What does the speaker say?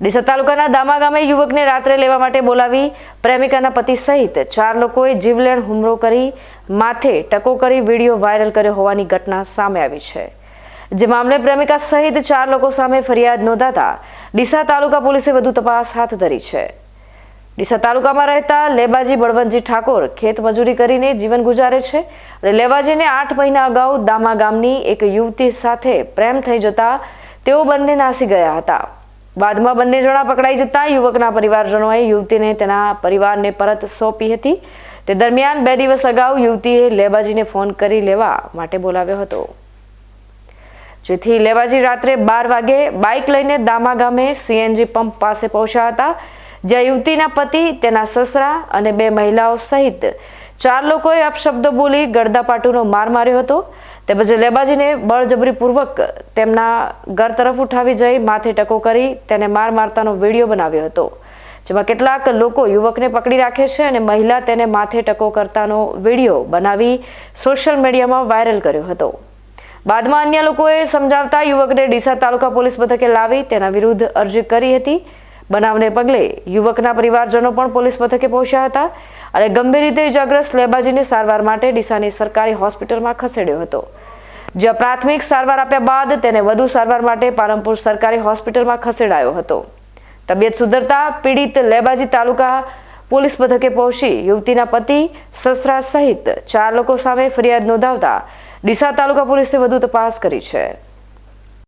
ડીસા તાલુકાના દામા ગામે યુવકને રાત્રે લેવા માટે બોલાવી પ્રેમિકાના પતિ સહિત ચાર લોકોએ જીવલેણ હુમલો કરી, માથે ટકો કરી વીડિયો વાયરલ કર્યો હોવાની ઘટના સામે આવી છે. જે મામલે પ્રેમિકા સહિત ચાર લોકો સામે ફરિયાદ નોંધાતા ડીસા તાલુકા પોલીસે વધુ તપાસ હાથ ધરી છે. ડીસા તાલુકામાં રહેતા લેબાજી બળવંતજી ઠાકોર ખેત મજૂરી કરીને જીવન ગુજારે છે અને લેબાજીને આઠ મહિના અગાઉ દામા ગામની એક યુવતી સાથે પ્રેમ થઈ જતા તેઓ બંને નાસી ગયા હતા. બાદમાં બંને જણા પકડાઈ જતા યુવકના પરિવારજનોએ યુવતીને તેના પરિવારને પરત સોંપી હતી. તે દરમિયાન બે દિવસ અગાઉ યુવતીએ લેબાજીને ફોન કરી લેવા માટે બોલાવ્યો હતો. જેથી લેબાજી રાત્રે બાર વાગે બાઇક લઈને દામા ગામે સીએનજી પંપ પાસે પહોંચ્યા હતા, જ્યાં યુવતીના પતિ, તેના સસરા અને બે મહિલાઓ સહિત ચાર લોકોએ અપશબ્દો બોલી ગળદાપાટુનો માર માર્યો હતો. તેમજ લેબાજીને બળજબરીપૂર્વક તેમના ઘર તરફ ઉઠાવી જઈ માથે ટકો કરી તેને માર મારતાનો વીડિયો બનાવ્યો હતો, જેમાં કેટલાક લોકો યુવકને પકડી રાખે છે અને મહિલા તેને માથે ટકો કરતાનો વીડિયો બનાવી સોશિયલ મીડિયામાં વાયરલ કર્યો હતો. બાદમાં અન્ય લોકોએ સમજાવતા યુવકને ડીસા તાલુકા પોલીસ મથકે લાવી તેના વિરુદ્ધ અરજી કરી હતી. બનાવને પગલે યુવકના પરિવારજનો પણ પોલીસ મથકે પહોંચ્યા હતા. અને ગંભીર રીતે ઇજાગ્રસ્ત લેબાજીને સારવાર માટે ડીસાની સરકારી હોસ્પિટલમાં ખસેડ્યો હતો. જ્યાં પ્રાથમિક સારવાર આપ્યા બાદ તેને વધુ સારવાર માટે પાલનપુર સરકારી હોસ્પિટલમાં ખસેડાયો હતો. તબિયત સુધરતા પીડિત લેબાજી તાલુકા પોલીસ મથકે પહોંચી યુવતીના પતિ, સસરા સહિત ચાર લોકો સામે ફરિયાદ નોંધાવતા ડીસા તાલુકા પોલીસે વધુ તપાસ કરી છે.